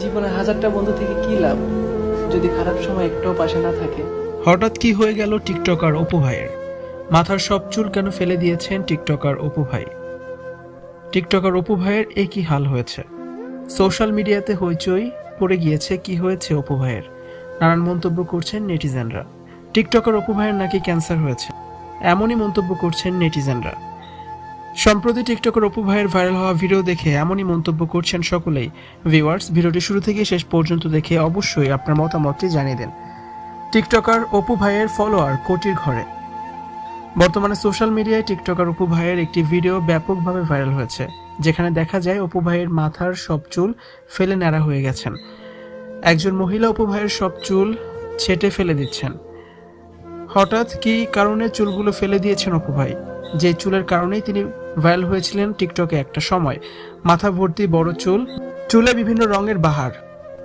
জীবনে হাজারটা বন্ধু থেকে কি লাভ? যদি খারাপ সময় একটাও পাশে না থাকে। হঠাৎ কি হয়ে গেল টিকটকার অপু ভাইয়ের? মাথার সব চুল কেন ফেলে দিয়েছেন টিকটকার অপু টিকটকার অপু ভাইয়ের এ কি হাল হয়েছে? সোশ্যাল মিডিয়াতে হইচই পড়ে গিয়েছে কি হয়েছে অপু নানান মন্তব্য করছেন নেটিজেনরা। টিকটকার অপু ভাইয়ের নাকি ক্যান্সার হয়েছে। এমনই মন্তব্য করছেন নেটিজেনরা। সম্প্রতি টিকটকের অপু ভাইয়ের ভাইরাল হওয়া ভিডিও দেখে এমনই মন্তব্য করছেন সকলেই। ভিউয়ার্স, ভিডিওটি শুরু থেকে শেষ পর্যন্ত দেখে অবশ্যই আপনার মতামতটি জানিয়ে দেন। টিকটকার অপু ভাইয়ের ফলোয়ার কোটির ঘরে। বর্তমানে সোশ্যাল মিডিয়ায় টিকটকার অপু ভাইয়ের একটি ভিডিও ব্যাপকভাবে ভাইরাল হয়েছে, যেখানে দেখা যায় অপু ভাইয়ের মাথার সব চুল ফেলে ন্যাড়া হয়ে গেছেন। একজন মহিলা অপু ভাইয়ের সব চুল ছেটে ফেলে দিচ্ছেন। হঠাৎ কি কারণে চুলগুলো ফেলে দিয়েছেন অপু ভাই? যে চুলের কারণেই তিনি ভাইরাল হয়েছিলেন টিকটকে একটা সময়। মাথা ভর্তি বড় চুল, চুলে বিভিন্ন রঙের বাহার।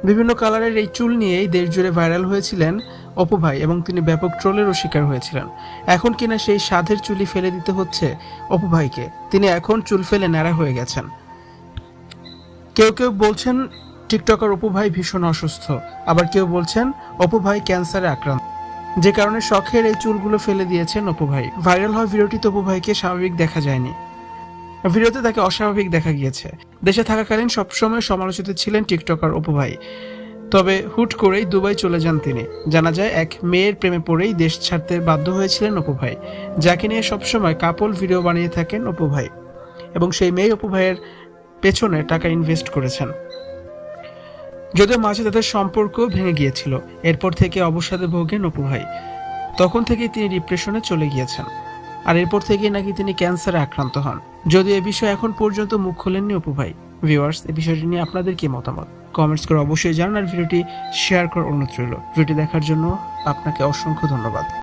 বিভিন্ন কালারের এই চুল নিয়েই দেশ জুড়ে ভাইরাল হয়েছিলেন অপু ভাই এবং তিনি ব্যাপক ট্রোলেরও শিকার হয়েছিলেন। এখন কিনা সেই সাধের চুলি ফেলে দিতে হচ্ছে অপু ভাইকে। তিনি এখন চুল ফেলে ন্যাড়া হয়ে গেছেন। কেউ কেউ বলছেন টিকটকার অপু ভাই ভীষণ অসুস্থ। আবার কেউ বলছেন, অপু ভাই ক্যান্সারে আক্রান্ত। যে কারণে শখের এই চুলগুলো ফেলে দিয়েছেন অপু ভাই। ভাইরাল হওয়া ভিডিওটিতে অপু ভাইকে স্বাভাবিক দেখা যায়নি। ভিডিওতে তাকে অস্বাভাবিক দেখা গিয়েছে। দেশে থাকাকালীন সবসময় সমালোচিত ছিলেন টিকটকার অপু ভাই। তবে হুট করেই দুবাই চলে যান তিনি। জানা যায়, এক মেয়ের প্রেমে পড়েই দেশ ছাড়তে বাধ্য হয়েছিলেন অপু ভাই। যাকে নিয়ে সবসময় কাপল ভিডিও বানিয়ে থাকেন অপু ভাই। এবং সেই মেয়ে অপু ভাইয়ের পেছনে টাকা ইনভেস্ট করেছেন। যদিও মাঝে তাদের সম্পর্ক ভেঙে গিয়েছিল, এরপর থেকে অবসাদে ভোগেন অপু ভাই। তখন থেকেই তিনি ডিপ্রেশনে চলে গিয়েছেন। আর এরপর থেকেই নাকি তিনি ক্যান্সারে আক্রান্ত হন। যদিও এ বিষয়ে এখন পর্যন্ত মুখ খোলেননি অপু ভাই। ভিউয়ার্স এ বিষয়টি নিয়ে আপনাদের কি মতামত? কমেন্টস করে অবশ্যই জানান আর ভিডিওটি শেয়ার করার অনুরোধ রইল। ভিডিওটি দেখার জন্য আপনাকে অসংখ্য ধন্যবাদ।